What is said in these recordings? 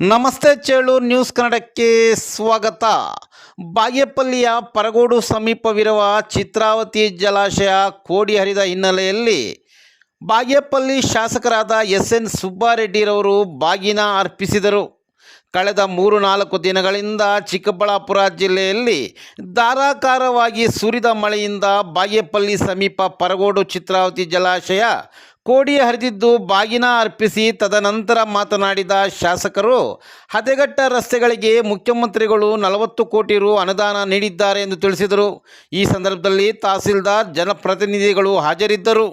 ನಮಸ್ತೆ ಚೇಳೂರು ನ್ಯೂಸ್ ಕನ್ನಡಕ್ಕೆ ಸ್ವಾಗತ. ಬಾಗೇಪಲ್ಲಿಯ ಪರಗೋಡು ಸಮೀಪವಿರುವ ಚಿತ್ರಾವತಿ ಜಲಾಶಯ ಕೋಡಿ ಹರಿದ ಹಿನ್ನೆಲೆಯಲ್ಲಿ ಬಾಗೇಪಲ್ಲಿ ಶಾಸಕರಾದ ಎಸ್ ಎನ್ ಸುಬ್ಬಾರೆಡ್ಡಿರವರು ಬಾಗಿನ ಅರ್ಪಿಸಿದರು. ಕಳೆದ ಮೂರು ನಾಲ್ಕು ದಿನಗಳಿಂದ ಚಿಕ್ಕಬಳ್ಳಾಪುರ ಜಿಲ್ಲೆಯಲ್ಲಿ ಧಾರಾಕಾರವಾಗಿ ಸುರಿದ ಮಳೆಯಿಂದ ಬಾಗೇಪಲ್ಲಿ ಸಮೀಪ ಪರಗೋಡು ಚಿತ್ರಾವತಿ ಜಲಾಶಯ ಕೋಡಿ ಹರಿದಿದ್ದು ಬಾಗಿನ ಅರ್ಪಿಸಿ ತದನಂತರ ಮಾತನಾಡಿದ ಶಾಸಕರು, ಹದೆಗಟ್ಟ ರಸ್ತೆಗಳಿಗೆ ಮುಖ್ಯಮಂತ್ರಿಗಳು ನಲವತ್ತು ಕೋಟಿ ರು ಅನುದಾನ ನೀಡಿದ್ದಾರೆ ಎಂದು ತಿಳಿಸಿದರು. ಈ ಸಂದರ್ಭದಲ್ಲಿ ತಹಸೀಲ್ದಾರ್, ಜನಪ್ರತಿನಿಧಿಗಳು ಹಾಜರಿದ್ದರು.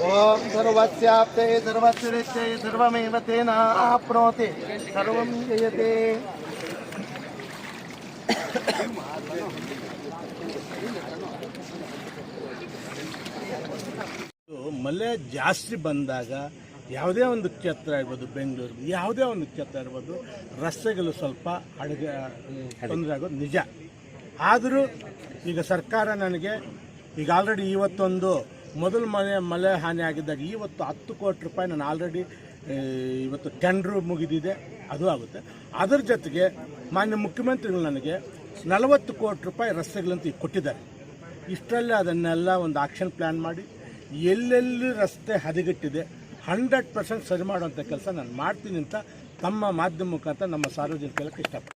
ॐ सर्वस्याप्ते सर्वस्य सर्वमेव तेन आप्नोति सर्वं जयते ಮಳೆ ಜಾಸ್ತಿ ಬಂದಾಗ ಯಾವುದೇ ಒಂದು ಕ್ಷೇತ್ರ ಇರ್ಬೋದು ಬೆಂಗಳೂರು, ಯಾವುದೇ ಒಂದು ಕ್ಷೇತ್ರ ಇರ್ಬೋದು, ರಸ್ತೆಗಳು ಸ್ವಲ್ಪ ಅಡುಗೆ ತೊಂದರೆ ಆಗೋದು ನಿಜ. ಆದರೂ ಈಗ ಸರ್ಕಾರ ನನಗೆ ಈಗ ಆಲ್ರೆಡಿ ಇವತ್ತೊಂದು ಮೊದಲು ಮನೆ, ಮಳೆ ಹಾನಿ ಆಗಿದ್ದಾಗ ಇವತ್ತು ಹತ್ತು ಕೋಟಿ ರೂಪಾಯಿ ನಾನು ಆಲ್ರೆಡಿ ಇವತ್ತು ಟೆಂಡ್ರು ಮುಗಿದಿದೆ, ಅದು ಆಗುತ್ತೆ. ಅದರ ಜೊತೆಗೆ ಮಾನ್ಯ ಮುಖ್ಯಮಂತ್ರಿಗಳು ನನಗೆ ನಲವತ್ತು ಕೋಟಿ ರೂಪಾಯಿ ರಸ್ತೆಗಳಂತ ಈಗ ಕೊಟ್ಟಿದ್ದಾರೆ. ಇಷ್ಟರಲ್ಲೇ ಅದನ್ನೆಲ್ಲ ಒಂದು ಆಕ್ಷನ್ ಪ್ಲ್ಯಾನ್ ಮಾಡಿ, ಎಲ್ಲೆಲ್ಲಿ ರಸ್ತೆ ಹದಗೆಟ್ಟಿದೆ ಹಂಡ್ರೆಡ್ ಪರ್ಸೆಂಟ್ ಸರಿ ಮಾಡುವಂಥ ಕೆಲಸ ನಾನು ಮಾಡ್ತೀನಿ ಅಂತ ತಮ್ಮ ಮಾಧ್ಯಮ ಮುಖಾಂತರ ನಮ್ಮ ಸಾರ್ವಜನಿಕರಿಗೆ ಇಷ್ಟಪಡ್ತೀನಿ.